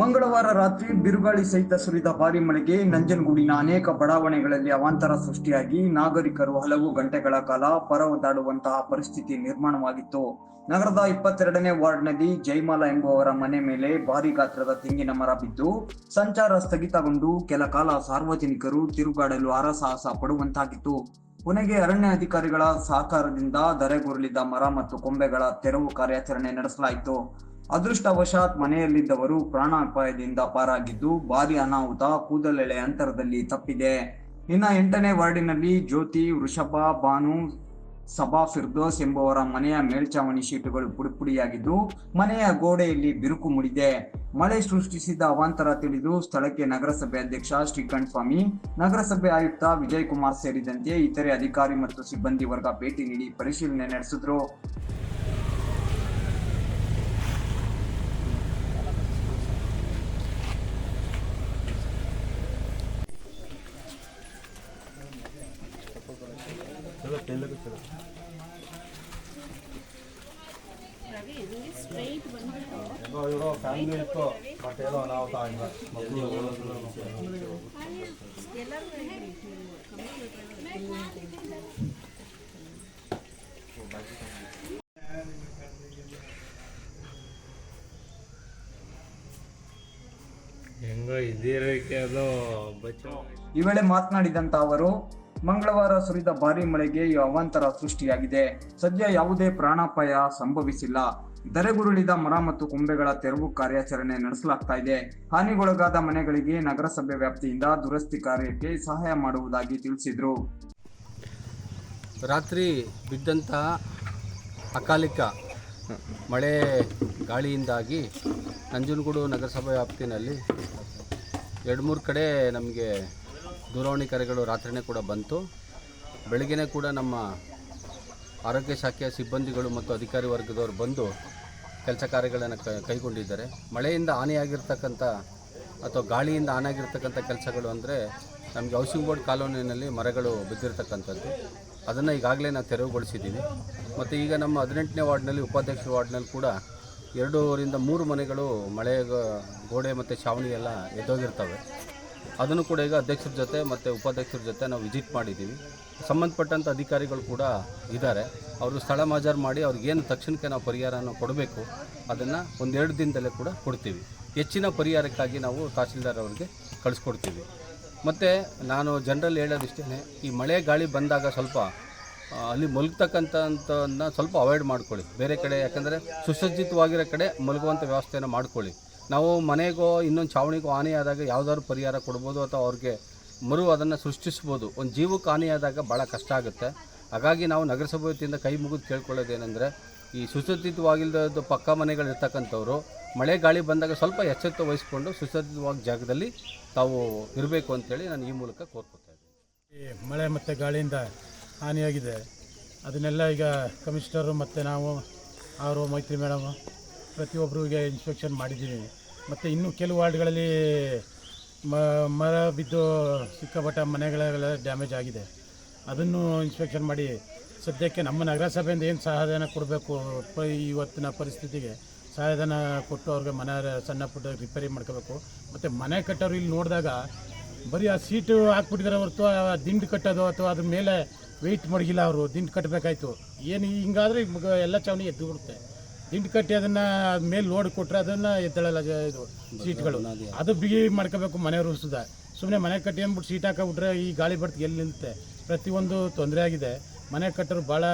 ಮಂಗಳವಾರ ರಾತ್ರಿ ಬಿರುಗಾಳಿ ಸಹಿತ ಸುರಿದ ಭಾರಿ ಮಳೆಗೆ ನಂಜನಗೂಡಿನ ಅನೇಕ ಬಡಾವಣೆಗಳಲ್ಲಿ ಅವಾಂತರ ಸೃಷ್ಟಿಯಾಗಿ ನಾಗರಿಕರು ಹಲವು ಗಂಟೆಗಳ ಕಾಲ ಪರವದಾಡುವಂತಹ ಪರಿಸ್ಥಿತಿ ನಿರ್ಮಾಣವಾಗಿತ್ತು. ನಗರದ ಇಪ್ಪತ್ತೆರಡನೇ ವಾರ್ಡ್ನಲ್ಲಿ ಜೈಮಾಲಾ ಎಂಬುವವರ ಮನೆ ಮೇಲೆ ಭಾರಿ ಗಾತ್ರದ ತೆಂಗಿನ ಮರ ಬಿದ್ದು, ಸಂಚಾರ ಸ್ಥಗಿತಗೊಂಡು ಕೆಲ ಕಾಲ ಸಾರ್ವಜನಿಕರು ತಿರುಗಾಡಲು ಹರಸಾಹಸ ಪಡುವಂತಾಗಿತ್ತು. ಕೊನೆಗೆ ಅರಣ್ಯ ಅಧಿಕಾರಿಗಳ ಸಹಕಾರದಿಂದ ಧರೆಗುರುಳಿದ ಮರ ಮತ್ತು ಕೊಂಬೆಗಳ ತೆರವು ಕಾರ್ಯಾಚರಣೆ ನಡೆಸಲಾಯಿತು. ಅದೃಷ್ಟವಶಾತ್ ಮನೆಯಲ್ಲಿದ್ದವರು ಪ್ರಾಣಾಪಾಯದಿಂದ ಪಾರಾಗಿದ್ದು ಭಾರಿ ಅನಾಹುತ ಕೂದಲೆಳೆ ಅಂತರದಲ್ಲಿ ತಪ್ಪಿದೆ. ಇನ್ನ ಎಂಟನೇ ವಾರ್ಡಿನಲ್ಲಿ ಜ್ಯೋತಿ, ವೃಷಭ, ಭಾನು, ಸಭಾ ಫಿರ್ದೋಸ್ ಎಂಬುವರ ಮನೆಯ ಮೇಲ್ಚಾವಣಿ ಶೀಟುಗಳು ಪುಡಿಪುಡಿಯಾಗಿದ್ದು ಮನೆಯ ಗೋಡೆಯಲ್ಲಿ ಬಿರುಕು ಮೂಡಿದೆ. ಮಳೆ ಸೃಷ್ಟಿಸಿದ ಅವಾಂತರ ತಿಳಿದು ಸ್ಥಳಕ್ಕೆ ನಗರಸಭೆ ಅಧ್ಯಕ್ಷ ಶ್ರೀಕಂಠ ಸ್ವಾಮಿ ನಗರಸಭೆ ಆಯುಕ್ತ ವಿಜಯ್ ಕುಮಾರ್ ಸೇರಿದಂತೆ ಇತರೆ ಅಧಿಕಾರಿ ಮತ್ತು ಸಿಬ್ಬಂದಿ ವರ್ಗ ಭೇಟಿ ನೀಡಿ ಪರಿಶೀಲನೆ ನಡೆಸಿದ್ರು. ಫ್ಯಾಮಿಲಿ ಇತ್ತು ಬಟ್ ಏನೋ ಅನಾಹುತ ಆಗಿಲ್ಲ ಮಕ್ಕಳು ಹೆಂಗೋ ಇದಿರೋಕ್ಕೆ ಅದು ಬಚಾವ್ ಈ ವೇಳೆ ಮಾತನಾಡಿದಂತ ಅವರು ಮಂಗಳವಾರ ಸುರಿದ ಭಾರಿ ಮಳೆಗೆ ಈ ಅವಾಂತರ ಸೃಷ್ಟಿಯಾಗಿದೆ. ಸದ್ಯ ಯಾವುದೇ ಪ್ರಾಣಾಪಾಯ ಸಂಭವಿಸಿಲ್ಲ. ಧರೆಗುರುಳಿದ ಮರ ಮತ್ತು ಕೊಂಬೆಗಳ ತೆರವು ಕಾರ್ಯಾಚರಣೆ ನಡೆಸಲಾಗ್ತಾ ಇದೆ. ಹಾನಿಗೊಳಗಾದ ಮನೆಗಳಿಗೆ ನಗರಸಭೆ ವ್ಯಾಪ್ತಿಯಿಂದ ದುರಸ್ತಿ ಕಾರ್ಯಕ್ಕೆ ಸಹಾಯ ಮಾಡುವುದಾಗಿ ತಿಳಿಸಿದರು. ರಾತ್ರಿ ಬಿದ್ದಂತಹ ಅಕಾಲಿಕ ಮಳೆ ಗಾಳಿಯಿಂದಾಗಿ ನಂಜನಗೂಡು ನಗರಸಭೆ ವ್ಯಾಪ್ತಿನಲ್ಲಿ ಎರಡು ಮೂರು ಕಡೆ ನಮಗೆ ದೂರವಾಣಿ ಕರೆಗಳು ರಾತ್ರಿನೇ ಕೂಡ ಬಂತು. ಬೆಳಗ್ಗೆನೇ ಕೂಡ ನಮ್ಮ ಆರೋಗ್ಯ ಶಾಖೆಯ ಸಿಬ್ಬಂದಿಗಳು ಮತ್ತು ಅಧಿಕಾರಿ ವರ್ಗದವರು ಬಂದು ಕೆಲಸ ಕಾರ್ಯಗಳನ್ನು ಕೈಗೊಂಡಿದ್ದಾರೆ. ಮಳೆಯಿಂದ ಹಾನಿಯಾಗಿರ್ತಕ್ಕಂಥ ಅಥವಾ ಗಾಳಿಯಿಂದ ಹಾನಿಯಾಗಿರ್ತಕ್ಕಂಥ ಕೆಲಸಗಳು ಅಂದರೆ ನಮಗೆ ಹೌಸಿಂಗ್ ಬೋರ್ಡ್ ಕಾಲೋನಿಯಲ್ಲಿ ಮರಗಳು ಬಿದ್ದಿರತಕ್ಕಂಥದ್ದು. ಅದನ್ನು ಈಗಾಗಲೇ ನಾವು ತೆರವುಗೊಳಿಸಿದ್ದೀವಿ ಮತ್ತು ಈಗ ನಮ್ಮ ಹದಿನೆಂಟನೇ ವಾರ್ಡ್ನಲ್ಲಿ, ಉಪಾಧ್ಯಕ್ಷ ವಾರ್ಡ್ನಲ್ಲಿ ಕೂಡ ಎರಡೂವರಿಂದ ಮೂರು ಮನೆಗಳು ಮಳೆ ಗೋಡೆ ಮತ್ತು ಛಾವಣಿ ಎಲ್ಲ ಎದ್ದೋಗಿರ್ತವೆ. ಅದನ್ನು ಕೂಡ ಈಗ ಅಧ್ಯಕ್ಷರ ಜೊತೆ ಮತ್ತು ಉಪಾಧ್ಯಕ್ಷರ ಜೊತೆ ನಾವು ವಿಸಿಟ್ ಮಾಡಿದ್ದೀವಿ. ಸಂಬಂಧಪಟ್ಟಂಥ ಅಧಿಕಾರಿಗಳು ಕೂಡ ಇದ್ದಾರೆ. ಅವರು ಸ್ಥಳ ಮಾಜಾರು ಮಾಡಿ ಅವ್ರಿಗೇನು ತಕ್ಷಣಕ್ಕೆ ನಾವು ಪರಿಹಾರನ ಕೊಡಬೇಕು ಅದನ್ನು ಒಂದೆರಡು ದಿನದಲ್ಲೇ ಕೂಡ ಕೊಡ್ತೀವಿ. ಹೆಚ್ಚಿನ ಪರಿಹಾರಕ್ಕಾಗಿ ನಾವು ತಹಸೀಲ್ದಾರ್ ಅವರಿಗೆ ಕಳಿಸ್ಕೊಡ್ತೀವಿ. ಮತ್ತು ನಾನು ಜನರಲ್ಲಿ ಹೇಳೋದಿಷ್ಟೇ ಈ ಮಳೆ ಗಾಳಿ ಬಂದಾಗ ಸ್ವಲ್ಪ ಅಲ್ಲಿ ಮಲಗ್ತಕ್ಕಂಥದ್ದನ್ನ ಸ್ವಲ್ಪ ಅವಾಯ್ಡ್ ಮಾಡ್ಕೊಳ್ಳಿ. ಬೇರೆ ಕಡೆ ಯಾಕಂದರೆ ಸುಸಜ್ಜಿತವಾಗಿರೋ ಕಡೆ ಮಲಗುವಂಥ ವ್ಯವಸ್ಥೆಯನ್ನು ಮಾಡ್ಕೊಳ್ಳಿ. ನಾವು ಮನೆಗೋ, ಇನ್ನೊಂದು ಚಾವಣಿಗೋ ಹಾನಿಯಾದಾಗ ಯಾವುದಾದ್ರು ಪರಿಹಾರ ಕೊಡ್ಬೋದು ಅಥವಾ ಅವ್ರಿಗೆ ಮರು ಅದನ್ನು ಸೃಷ್ಟಿಸ್ಬೋದು. ಒಂದು ಜೀವಕ್ಕೆ ಹಾನಿಯಾದಾಗ ಭಾಳ ಕಷ್ಟ ಆಗುತ್ತೆ. ಹಾಗಾಗಿ ನಾವು ನಗರಸಭೆ ಕೈ ಮುಗಿದು ಕೇಳ್ಕೊಳ್ಳೋದೇನೆಂದರೆ, ಈ ಸುಸಜ್ಜಿತವಾಗಿಲ್ಲದ ಪಕ್ಕ ಮನೆಗಳಿರ್ತಕ್ಕಂಥವ್ರು ಮಳೆ ಗಾಳಿ ಬಂದಾಗ ಸ್ವಲ್ಪ ಎಚ್ಚೆತ್ತು ವಹಿಸಿಕೊಂಡು ಸುಸಜ್ಜಿತವಾಗಿ ಜಾಗದಲ್ಲಿ ತಾವು ಇರಬೇಕು ಅಂತೇಳಿ ನಾನು ಈ ಮೂಲಕ ಕೋರ್ಕೊತಾ ಇದ್ದೀನಿ. ಮಳೆ ಮತ್ತು ಗಾಳಿಯಿಂದ ಹಾನಿಯಾಗಿದೆ. ಅದನ್ನೆಲ್ಲ ಈಗ ಕಮಿಷನರು ಮತ್ತು ನಾವು ಅವರು ಮೈತ್ರಿ ಮೇಡಮು ಪ್ರತಿಯೊಬ್ಬರಿಗೆ ಇನ್ಸ್ಪೆಕ್ಷನ್ ಮಾಡಿದ್ದೀವಿ. ಮತ್ತು ಇನ್ನೂ ಕೆಲವು ವಾರ್ಡ್ಗಳಲ್ಲಿ ಮರ ಬಿದ್ದು ಸಿಕ್ಕಾಪಟ್ಟ ಮನೆಗಳೆಲ್ಲ ಡ್ಯಾಮೇಜ್ ಆಗಿದೆ. ಅದನ್ನು ಇನ್ಸ್ಪೆಕ್ಷನ್ ಮಾಡಿ ಸದ್ಯಕ್ಕೆ ನಮ್ಮ ನಗರಸಭೆಯಿಂದ ಏನು ಸಹಾಯಧನ ಕೊಡಬೇಕು ಪ, ಇವತ್ತಿನ ಪರಿಸ್ಥಿತಿಗೆ ಸಹಾಯಧನ ಕೊಟ್ಟು ಅವ್ರಿಗೆ ಮನೆ ಸಣ್ಣ ಪುಟ್ಟ ರಿಪೇರಿ ಮಾಡ್ಕೋಬೇಕು. ಮತ್ತು ಮನೆ ಕಟ್ಟೋರು ಇಲ್ಲಿ ನೋಡಿದಾಗ ಬರೀ ಆ ಸೀಟು ಹಾಕ್ಬಿಟ್ಟಿದ್ದಾರೆ ಹೊರತು ಆ ದಿಂಡು ಕಟ್ಟೋದು ಅಥವಾ ಅದ್ರ ಮೇಲೆ ವೆಯ್ಟ್ ಮಡಗಿಲ್ಲ ಅವರು, ದಿಂಡು ಕಟ್ಟಬೇಕಾಯ್ತು ಏನು ಹಿಂಗಾದ್ರೆ ಎಲ್ಲ ಚಾವಣಿ ಎದ್ದು ಬಿಡುತ್ತೆ. ದಿಂಡು ಕಟ್ಟಿ ಅದನ್ನ ಮೇಲೆ ಲೋಡ್ ಕೊಟ್ಟರೆ ಅದನ್ನ ಎತ್ತಳಲ್ಲ ಜ- ಇದು ಸೀಟ್ಗಳು. ಅದು ಬಿಗಿ ಮಾಡ್ಕೋಬೇಕು ಮನೆಯವರು ಸುದ. ಸುಮ್ಮನೆ ಮನೆ ಕಟ್ಟಿ ಅಂದ್ಬಿಟ್ಟು ಸೀಟ್ ಹಾಕಬಿಟ್ರೆ ಈ ಗಾಳಿ ಬಡ್ತಿಗೆ ಎಲ್ಲಿ ನಿಲ್ಲುತ್ತೆ ಪ್ರತಿಯೊಂದು ತೊಂದರೆ ಆಗಿದೆ. ಮನೆ ಕಟ್ಟರು ಭಾಳ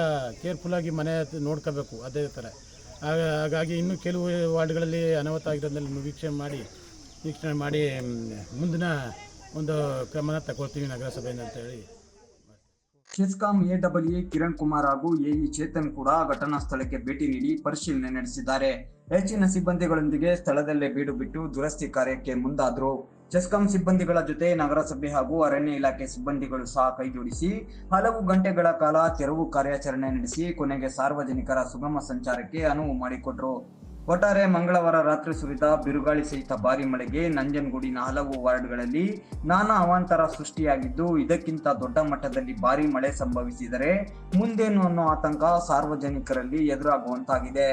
ಕೇರ್ಫುಲ್ಲಾಗಿ ಮನೆ ನೋಡ್ಕೋಬೇಕು ಅದೇ ಥರ. ಹಾಗ- ಹಾಗಾಗಿ ಇನ್ನೂ ಕೆಲವು ವಾರ್ಡ್ಗಳಲ್ಲಿ ಅನಾಹುತ ಆಗಿರೋದ್ರಲ್ಲಿ ವೀಕ್ಷಣೆ ಮಾಡಿ ವೀಕ್ಷಣೆ ಮಾಡಿ ಮುಂದಿನ ಒಂದು ಕ್ರಮನ ತಗೊಳ್ತೀವಿ ನಗರಸಭೆಯಿಂದ ಅಂತ ಹೇಳಿ ಕಿಸ್ಕಾಂ ಎಡಬ್ಲ್ಯೂ ಕಿರಣ್ ಕುಮಾರ್ ಹಾಗೂ ಎಇ ಚೇತನ್ ಕೂಡ ಘಟನಾ ಸ್ಥಳಕ್ಕೆ ಭೇಟಿ ನೀಡಿ ಪರಿಶೀಲನೆ ನಡೆಸಿದ್ದಾರೆ. ಹೆಚ್ಚಿನ ಸಿಬ್ಬಂದಿಗಳೊಂದಿಗೆ ಸ್ಥಳದಲ್ಲೇ ಬೀಡು ಬಿಟ್ಟು ದುರಸ್ತಿ ಕಾರ್ಯಕ್ಕೆ ಮುಂದಾದ್ರು. ಚೆಸ್ಕಾಂ ಸಿಬ್ಬಂದಿಗಳ ಜೊತೆ ನಗರಸಭೆ ಹಾಗೂ ಅರಣ್ಯ ಇಲಾಖೆ ಸಿಬ್ಬಂದಿಗಳು ಸಹ ಕೈಜೋಡಿಸಿ ಹಲವು ಗಂಟೆಗಳ ಕಾಲ ತೆರವು ಕಾರ್ಯಾಚರಣೆ ನಡೆಸಿ ಕೊನೆಗೆ ಸಾರ್ವಜನಿಕರ ಸುಗಮ ಸಂಚಾರಕ್ಕೆ ಅನುವು ಮಾಡಿಕೊಟ್ರು. ಒಟ್ಟಾರೆ ಮಂಗಳವಾರ ರಾತ್ರಿ ಸುರಿದ ಬಿರುಗಾಳಿ ಸಹಿತ ಭಾರಿ ಮಳೆಗೆ ನಂಜನಗೂಡಿನ ಹಲವು ವಾರ್ಡ್ಗಳಲ್ಲಿ ನಾನಾ ಅವಾಂತರ ಸೃಷ್ಟಿಯಾಗಿದ್ದು, ಇದಕ್ಕಿಂತ ದೊಡ್ಡ ಮಟ್ಟದಲ್ಲಿ ಭಾರಿ ಮಳೆ ಸಂಭವಿಸಿದರೆ ಮುಂದೇನು ಅನ್ನೋ ಆತಂಕ ಸಾರ್ವಜನಿಕರಲ್ಲಿ ಎದುರಾಗುವಂತಾಗಿದೆ.